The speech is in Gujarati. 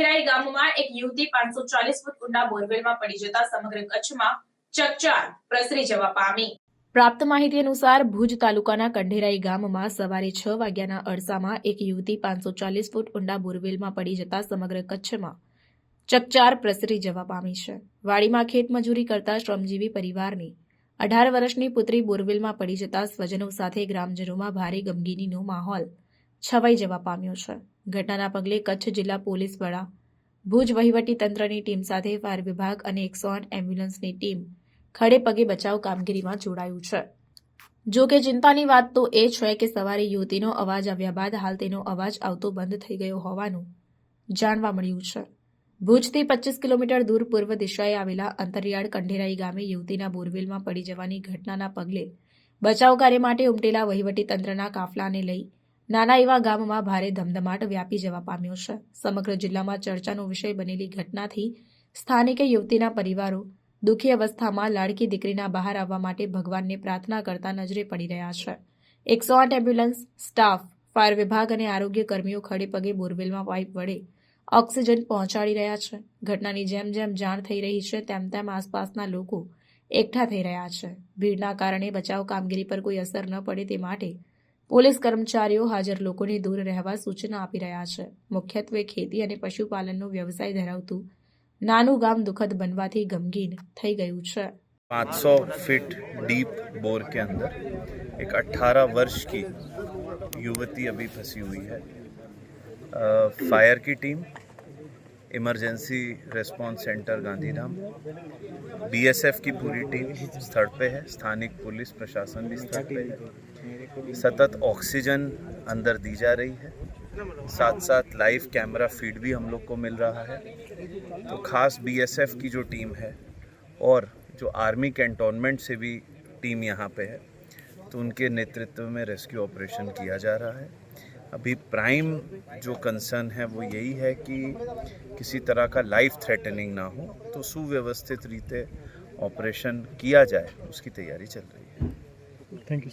કંઢેરાઈ ગામમાં એક યુવતી પાંચસો ચાલીસ ફૂટ ઊંડા બોરવેલમાં પડી જતા સમગ્ર કચ્છમાં ચકચાર પ્રસરી જવા પામી. પ્રાપ્ત માહિતી અનુસાર ભુજ તાલુકાના કંઢેરાઈ ગામમાં સવારે છ વાગ્યાના અરસામાં એક યુવતી પાંચસો ચાલીસ ફૂટ ઊંડા બોરવેલમાં પડી જતા સમગ્ર કચ્છમાં ચકચાર પ્રસરી જવા પામી છે. વાડીમાં ખેતમજૂરી કરતા શ્રમજીવી પરિવારની અઢાર વર્ષની પુત્રી બોરવેલમાં પડી જતા સ્વજનો સાથે ગ્રામજનોમાં ભારે ગમગીનીનો માહોલ છવાઈ જવા પામ્યો છે. ઘટનાના પગલે કચ્છ જિલ્લા પોલીસ વડા ભુજ તંત્રની ટીમ સાથે ફાયર વિભાગ અને એકસો આઠ એમ્બ્યુલન્સની ટીમ ખડે પગે બચાવ કામગીરીમાં જોડાયું છે. જો કે ચિંતાની વાત તો એ છે કે સવારે યુવતીનો અવાજ આવ્યા બાદ હાલ તેનો અવાજ આવતો બંધ થઈ ગયો હોવાનું જાણવા મળ્યું છે. ભુજથી પચીસ કિલોમીટર દૂર પૂર્વ દિશાએ આવેલા અંતરિયાળ કંઢેરાઈ ગામે યુવતીના બોરવેલમાં પડી જવાની ઘટનાના પગલે બચાવ કાર્ય માટે ઉમટેલા વહીવટી તંત્રના કાફલાને લઈ નાના એવા ગામમાં ભારે ધમધમાટ વ્યાપી જવા પામ્યો છે. સમગ્ર જિલ્લામાં ચર્ચાનો વિષય બનેલી ઘટનાથી સ્થાનિક યુવતીના પરિવારો દુઃખી અવસ્થામાં લાડકી દીકરીના બહાર આવવા માટે ભગવાનને પ્રાર્થના કરતા નજરે પડી રહ્યા છે. એકસો આઠ એમ્બ્યુલન્સ, સ્ટાફ, ફાયર વિભાગ અને આરોગ્ય કર્મીઓ ખડે પગે બોરવેલમાં પાઇપ વડે ઓક્સિજન પહોંચાડી રહ્યા છે. ઘટનાની જેમ જેમ જાણ થઈ રહી છે, તેમ તેમ આસપાસના લોકો એકઠા થઈ રહ્યા છે. ભીડના કારણે બચાવ કામગીરી પર કોઈ અસર ન પડે તે માટે પોલીસ કર્મચારીઓ હાજર લોકોને દૂર રહેવા સૂચના આપી રહ્યા છે મુખ્યત્વે ખેતી અને પશુપાલનનો વ્યવસાય ધરાવતું નાનું ગામ દુઃખદ બનવાથી ગમગીન થઈ ગયું છે 500 फीट डीप बोर के अंदर एक 18 वर्ष की युवती अभी फंसी हुई है अ, फायर की team emergency response centre Gandhidham. BSF की पूरी टीम स्थल पे है, स्थानिक पुलिस प्रशासन भी स्थल पे है। सतत ऑक्सीजन अंदर दी जा रही है। साथ साथ लाइव कैमरा फ़ीड भी हम लोग को मिल रहा है। तो खास बीएसएफ की जो टीम है और जो आर्मी कैंटोनमेंट से भी टीम यहाँ पे है तो उनके नेतृत्व में रेस्क्यू ऑपरेशन किया जा रहा है। अभी प्राइम जो कंसर्न है वो यही है कि किसी तरह का लाइफ थ्रेटनिंग ना हो तो सुव्यवस्थित रीते ऑपरेशन किया जाए, उसकी तैयारी चल रही है।